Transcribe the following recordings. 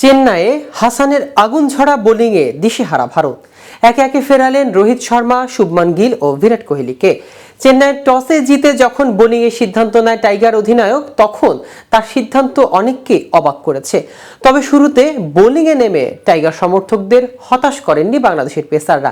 চেন্নাইয়ে হাসানের আগুন ঝরা বোলিংয়ে দিশেহারা ভারত। একে একে ফেরালেন রোহিত শর্মা, শুভমান গিল ও বিরাট কোহলিকে। চেন্নাইয়ের টসে জিতে যখন বোলিংয়ের সিদ্ধান্ত নেয় টাইগার অধিনায়ক, তখন তার সিদ্ধান্ত অনেককে অবাক করেছে। তবে শুরুতে বোলিংয়ে নেমে টাইগার সমর্থকদের হতাশ করেননি বাংলাদেশের পেসাররা।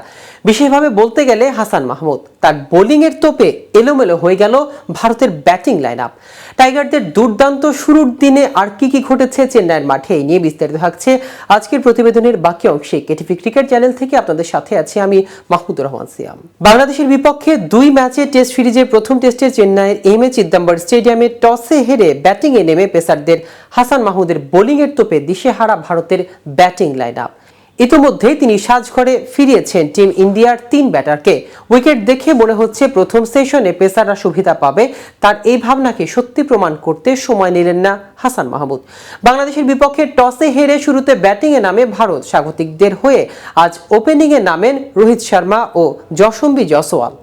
বিশেষভাবে বলতে গেলে হাসান মাহমুদ। তার বোলিংয়ের তোপে এলোমেলো হয়ে গেল ভারতের ব্যাটিং লাইন আপ টাইগারদের দুর্দান্ত শুরুর দিনে আর কি কি ঘটেছে চেন্নাইয়ের মাঠে, এই নিয়ে বিস্তারিত থাকছে আজকের প্রতিবেদনের বাকি অংশে। কেটিভি ক্রিকেট চ্যানেল থেকে আপনাদের সাথে আছি আমি মাহমুদুর রহমান সিয়াম। বাংলাদেশের বিপক্ষে দুই ম্যাচে টেস্ট সিরিজের প্রথম টেস্টে চেন্নাইয়ের এম এ চিদম্বর স্টেডিয়ামে টসে হেরে ব্যাটিংয়ে নেমে পেসারদের হাসান মাহমুদের বোলিংয়ের তোপে দিশেহারা ভারতের ব্যাটিং লাইন আপ ইতিমধ্যেই তিনি সাজঘরে ফিরিয়েছেন টিম ইন্ডিয়ার তিন ব্যাটারকে। উইকেট দেখে মনে হচ্ছে প্রথম সেশনে পেসাররা সুবিধা পাবে। তার এই ভাবনাকে সত্যি প্রমাণ করতে সময় নিলেন না হাসান মাহমুদ। বাংলাদেশের বিপক্ষে টসে হেরে শুরুতে ব্যাটিংয়ে নামে ভারত স্বাগতিকদের হয়ে আজ ওপেনিংয়ে নামেন রোহিত শর্মা ও যশম্বী জসওয়াল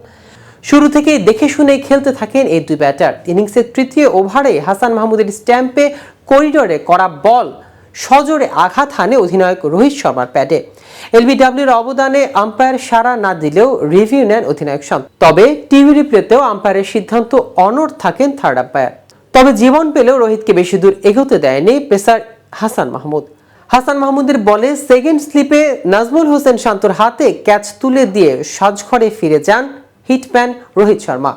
শুরু থেকেই দেখে শুনে খেলতে থাকেন এই দুই ব্যাটার ইনিংসের তৃতীয় ওভারে হাসান মাহমুদের স্ট্যাম্পে করিডোরে করা বল সজোরে আঘাত হানে অধিনায়ক রোহিত শর্মার প্যাডে। এলবিডব্লিউর অবদানে আম্পায়ার সাড়া না দিলেও রিভিউ নেন অধিনায়ক শান্ত তবে টিভি রিপ্লেতেও আম্পায়ারের সিদ্ধান্ত অনড় থাকেন থার্ড আম্পায়ার তবে জীবন পেলেও রোহিতকে বেশি দূর এগোতে দেয়নি পেসার হাসান মাহমুদ। হাসান মাহমুদের বলে সেকেন্ড স্লিপে নাজমুল হোসেন শান্তর হাতে ক্যাচ তুলে দিয়ে সাজঘরে ফিরে যান হিটম্যান রোহিত শর্মা।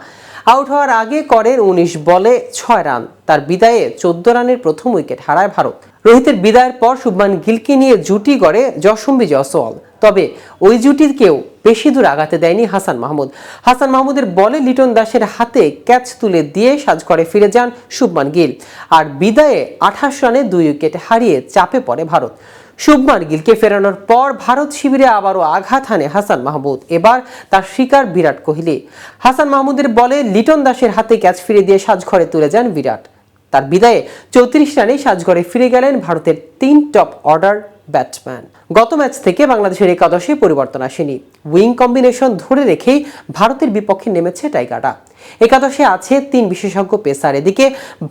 আউট হওয়ার আগে করেন উনিশ বলে ছয় রান। তার বিদায়ে চোদ্দ রানের প্রথম উইকেট হারায় ভারত। রোহিতের বিদায়ের পর শুভমান গিলকে নিয়ে জুটি গড়ে যশম্বী জসওয়াল তবে ওই জুটিকেও বেশি দূর আগাতে দেয়নি হাসান মাহমুদ। হাসান মাহমুদের বলে লিটন দাসের হাতে ক্যাচ তুলে দিয়ে সাজঘরে ফিরে যান শুভমান গিল। আর বিদায়ে আঠাশ রানে দুই উইকেট হারিয়ে চাপে পড়ে ভারত। শুভমান গিলকে ফেরানোর পর ভারত শিবিরে আবারও আঘাত হানে হাসান মাহমুদ। এবার তার শিকার বিরাট কোহলি। হাসান মাহমুদের বলে লিটন দাসের হাতে ক্যাচ ফিরে দিয়ে সাজঘরে তুলে যান বিরাট। তার বিদায়ে চৌত্রিশ রানে সাজঘরে ফিরে গেলেন ভারতের তিন টপ অর্ডার ব্যাটসম্যান। গত ম্যাচ থেকে বাংলাদেশের একাদশে পরিবর্তন আসেনি। উইং কম্বিনেশন ধরে রেখেই ভারতের বিপক্ষে নেমেছে টাইগাররা। একাদশে আছে তিন বিশেষজ্ঞ পেসার। এদিকে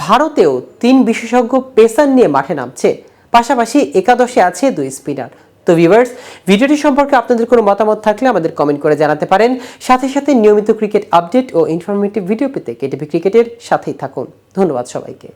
ভারতেও তিন বিশেষজ্ঞ পেসার নিয়ে মাঠে নামছে পাশাপাশি একাদশে আছে দুই স্পিনার। তো ভিউয়ার্স ভিডিওটি সম্পর্কে আপনাদের কোনো মতামত থাকলে আমাদের কমেন্ট করে জানাতে পারেন। সাথে সাথে নিয়মিত ক্রিকেট আপডেট ও ইনফরমেটিভ ভিডিও পেতে কেটিভি ক্রিকেটের সাথেই থাকুন। ধন্যবাদ সবাইকে।